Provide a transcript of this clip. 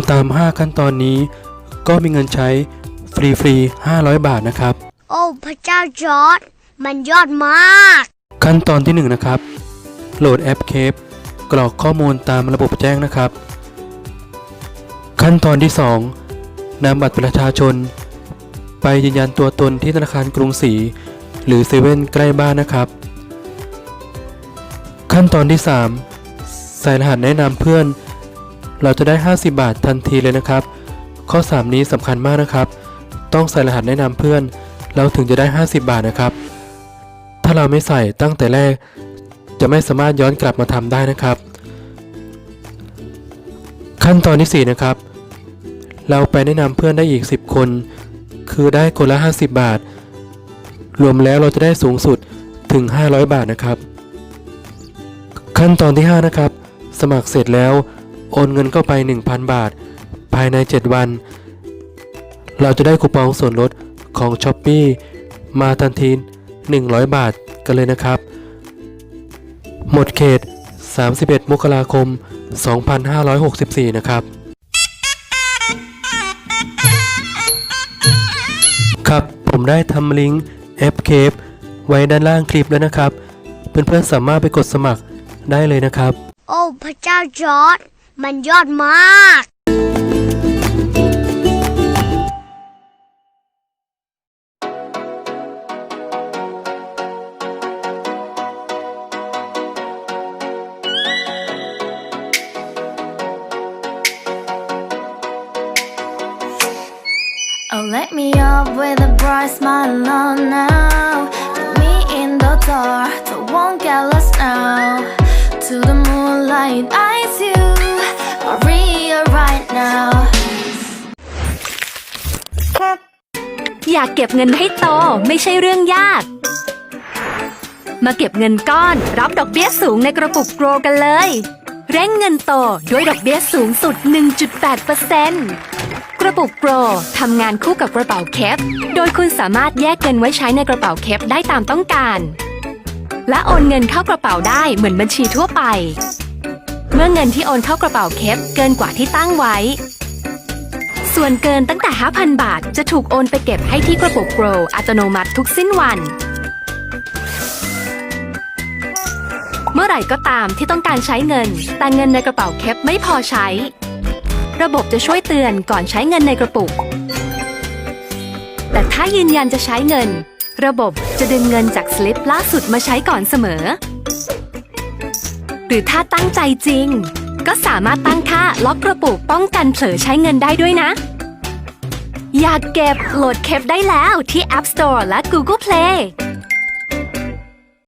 ำตาม 5 ขั้นตอนนี้ ก็มีเงินใช้ฟรีๆ500 บาทนะครับ โอ้พระเจ้าจอร์ดมันยอดมาก ขั้นตอนที่ 1 นะครับ โหลดแอปเคปกรอกข้อมูลตามระบบแจ้งนะครับ ขั้นตอนที่ 2 นำบัตรประชาชน ไปยืนยันตัวตนที่ธนาคารกรุงศรีหรือเซเว่นใกล้บ้านนะครับ ขั้นตอนที่ 3 ใส่รหัสแนะนำเพื่อน เราจะได้ 50 บาททันทีเลยนะครับ ข้อ 3 นี้สำคัญมากนะครับ ต้องใส่รหัสแนะนำเพื่อน เราถึงจะได้ 50 บาทนะครับ ถ้าเราไม่ใส่ตั้งแต่แรก จะไม่สามารถย้อนกลับมาทำได้นะครับ ขั้นตอนที่ 4 นะครับ เราไปแนะนำเพื่อนได้อีก 10 คน คือได้คนละ 50 บาท รวมแล้วเราจะได้สูงสุดถึง 500 บาทนะครับ ขั้นตอนที่ 5 นะครับ สมัครเสร็จแล้ว โอนเงินเข้าไป 1,000 บาท ภายใน 7 วัน เราจะได้คูปองส่วนลดของ s h อ p e e มาทันที 100 บาทกันเลยนะครับ หมดเขต 31 มกราคม 2564 นะครับครับผมได้ทำลิงก์แอปเคปไว้ด้านล่างคลิปแล้วนะครับ เพื่อนๆสามารถไปกดสมัครได้เลยนะครับ โอ้ พระเจ้าจอร์ด มันยอดมาก Maria right now. อยากเก็บเงินให้โตไม่ใช่เรื่องยาก มาเก็บเงินก้อนรับดอกเบี้ยสูงในกระปุกโกรกันเลย เร่งเงินโตด้วยดอกเบี้ยสูงสุด 1.8%กระปุกโกรทำงานคู่กับกระเป๋าเคปโดยคุณสามารถแยกเงินไว้ใช้ในกระเป๋าเคปได้ตามต้องการ และโอนเงินเข้ากระเป๋าได้เหมือนบัญชีทั่วไป มื่อเงินที่โอนเข้ากระเป๋าเคปเกินกว่าที่ตั้งไว้ ส่วนเกินตั้งแต่ 5,000 บาทจะถูกโอนไปเก็บให้ที่กระปุกโกรอัตโนมัติทุกสิ้นวัน เมื่อไหร่ก็ตามที่ต้องการใช้เงิน แต่เงินในกระเป๋าเคปไม่พอใช้ ระบบจะช่วยเตือนก่อนใช้เงินในกระปุก แต่ถ้ายืนยันจะใช้เงิน ระบบจะดึงเงินจากสลิปล่าสุดมาใช้ก่อนเสมอ รือถ้าตั้งใจจริง ก็สามารถตั้งค่าล็อกกระปุกป้องกันเผลอใช้เงินได้ด้วยนะ อยากเก็บโหลดเคปได้แล้วที่ App Store และ Google Play